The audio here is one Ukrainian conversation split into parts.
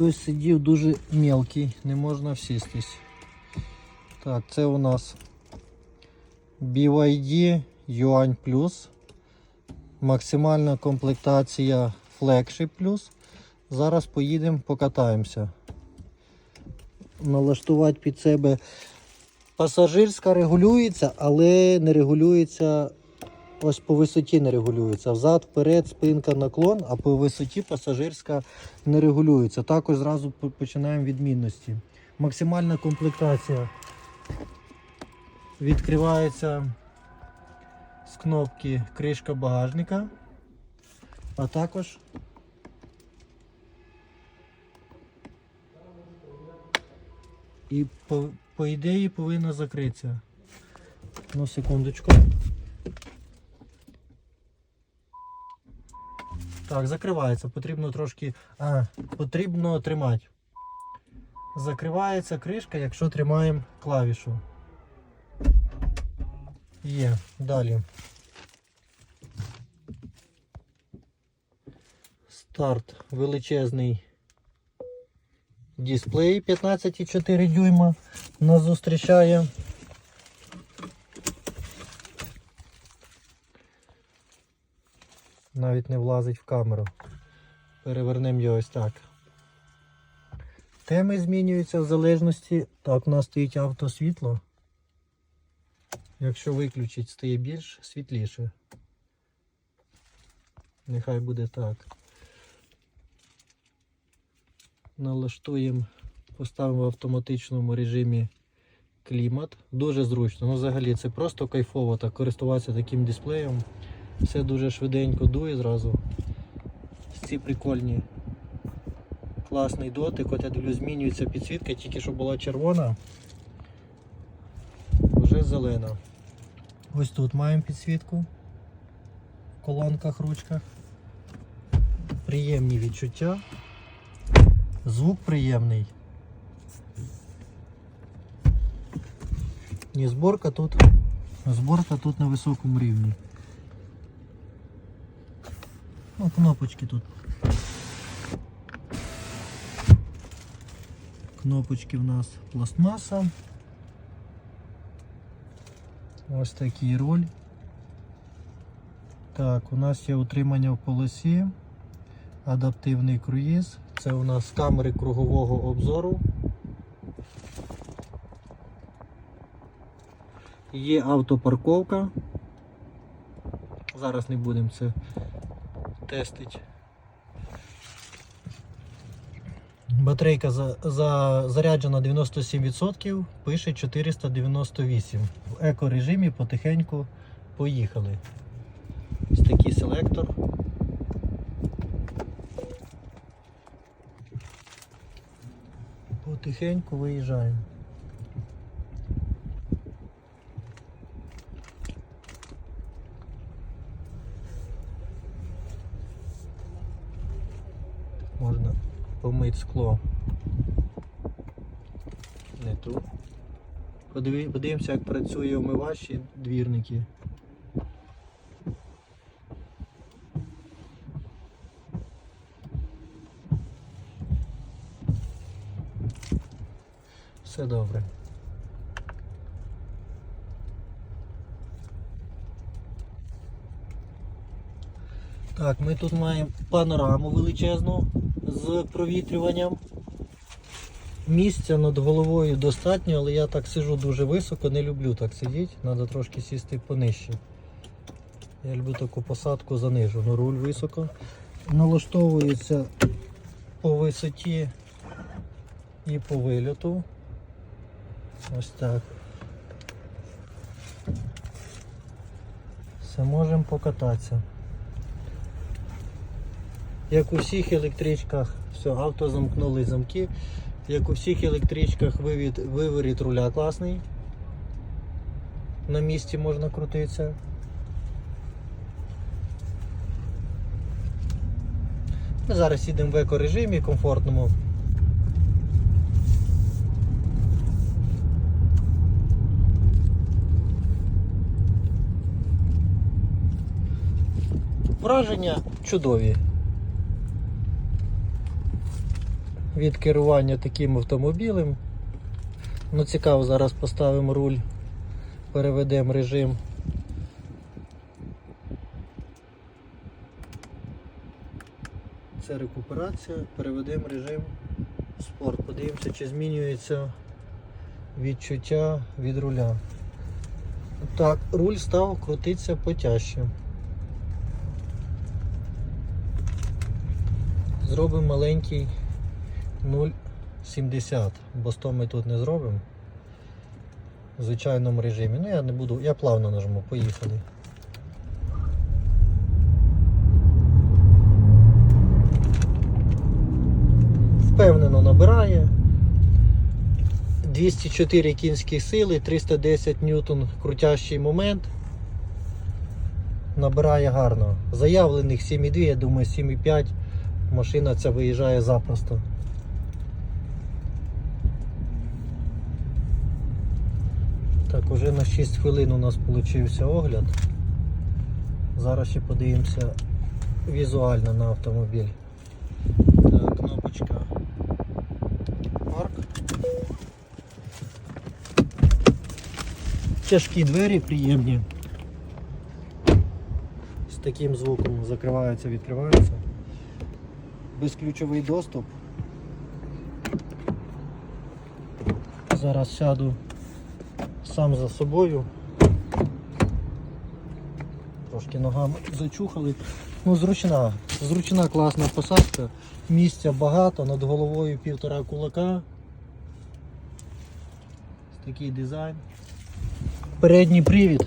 хтось сидів дуже мелкий, не можна всістись. Так, це у нас BYD Yuan Plus. Максимальна комплектація Flagship Plus. Зараз поїдемо, покатаємося. Налаштувати під себе. Пасажирська регулюється, але не регулюється ось по висоті не регулюється. Взад, вперед, спинка, наклон, а по висоті пасажирська не регулюється. Також зразу починаємо відмінності. Максимальна комплектація відкривається з кнопки кришка багажника, а також і по, по ідеї повинна закритися. Ну, секундочку. Так, закривається. Потрібно трошки. А, потрібно тримати. Закривається кришка, якщо тримаємо клавішу. Є. Далі. Старт величезний дисплей 15,4 дюйма нас зустрічає. Навіть не влазить в камеру. Перевернемо його ось так. Теми змінюються в залежності. Так, у нас стоїть автосвітло. Якщо виключить, стає більш світліше. Нехай буде так. Налаштуємо, поставимо в автоматичному режимі клімат. Дуже зручно. Ну, взагалі, це просто кайфово так користуватися таким дисплеєм. Все дуже швиденько дує зразу. Ці прикольні. Класний дотик. От я дивлюсь, змінюється підсвітка, тільки що була червона. Вже зелена. Ось тут маємо підсвітку в колонках, ручках. Приємні відчуття. Звук приємний. І зборка тут, зборка тут на високому рівні. Ну, кнопочки тут. Кнопочки в нас пластмаса. Ось такий роль. Так, у нас є утримання в полосі, адаптивний круїз. Це у нас камери кругового обзору. Є автопарковка. Зараз не будемо це тестити. Батарейка за, за, заряджена 97%, пише 498. В еко-режимі потихеньку поїхали. Ось такий селектор. Потихеньку виїжджаємо. Помити скло. Не тут. Подивимося, як працює омивач і двірники. Все добре. Так, ми тут маємо панораму величезну з провітрюванням. Місця над головою достатньо, але я так сижу дуже високо, не люблю так сидіти, треба трошки сісти понижче. Я люблю таку посадку занижену, руль високо. Налаштовується по висоті і по вильоту. Ось так. Все, можемо покататися. Як у всіх електричках, все, авто замкнули замки. Як у всіх електричках вивід, виворіт руля класний. На місці можна крутитися. Ми зараз їдемо в еко-режимі комфортному. Враження чудові. Від керування таким автомобілем. Ну цікаво, зараз поставимо руль, переведемо режим. Це рекуперація, переведемо режим спорт. Подивимося, чи змінюється відчуття від руля. Так, руль став крутитися потяжче. Зробимо маленький 0,70, бо 100 ми тут не зробимо. В звичайному режимі. Ну я не буду, я плавно нажму, поїхали. Впевнено набирає. 204 кінські сили, 310 ньютон крутящий момент. Набирає гарно. Заявлених 7,2, я думаю 7,5. Машина ця виїжджає запросто. Так, уже на 6 хвилин у нас получився огляд. Зараз ще подивимося візуально на автомобіль. Так, кнопочка парк. Тяжкі двері приємні. З таким звуком закриваються, відкриваються. Безключовий доступ. Зараз сяду сам за собою. Трошки ногами зачухали. Ну, зручна, зручна класна посадка. Місця багато, над головою півтора кулака. Такий дизайн. Передній привід.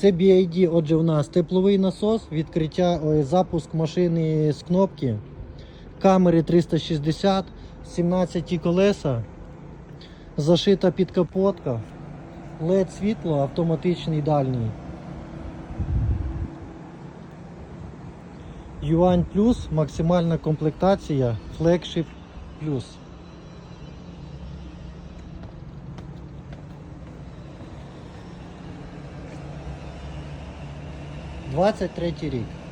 Це BID, отже, в нас тепловий насос, відкриття, ой, запуск машини з кнопки, камери 360, 17 колеса, зашита підкапотка, LED світло, автоматичний дальній. Юань Plus, максимальна комплектація, Flagship Plus. Двадцять третій рік.